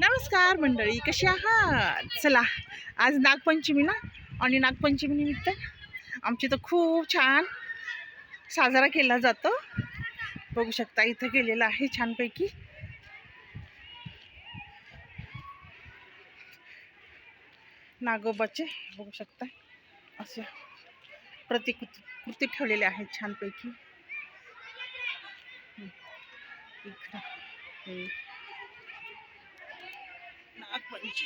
नमस्कार मंडळी कशी आहात? चला आज नागपंचमी ना आणि नागपंचमीनिमित्त आमची तर खूप छान साजरा केला जातो. बघू शकता इथं केलेलं आहे छानपैकी. नागोबाचे बघू शकता असे प्रतिकृती कृती ठेवलेले आहेत छानपैकी. इकडं हे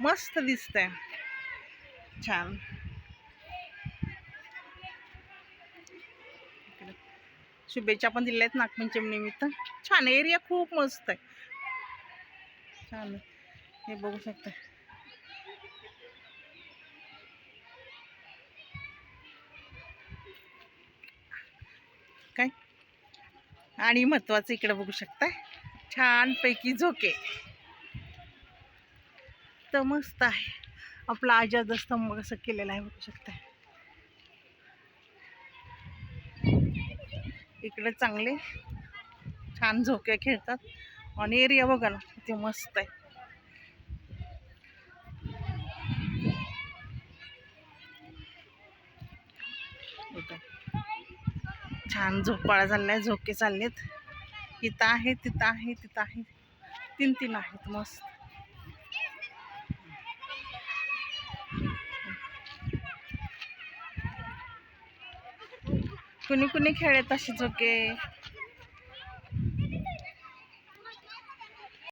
मस्त दिसतंय. छान. शुभेच्छा पण दिल्या आहेत नागपंचमी निमित्त. छान एरिया खूप मस्त आहे. छान. आहे. हे बघू शकता. आणि महत्वाचं इकडं बघू शकता छानपैकी झोके. तर मस्त आहे. आपला आजाद स्तंभ कसं केलेला आहे बघू शकता इकडे चांगले छान झोके खेळतात. आणि एरिया बघा ना किती मस्त आहे. इथं छान झोपाळा आहे झोके चाललेत. इथं आहे तिथं आहे तिथं आहे. तीन तीन आहेत मस्त. कुणी कुणी खेळत असे झोके?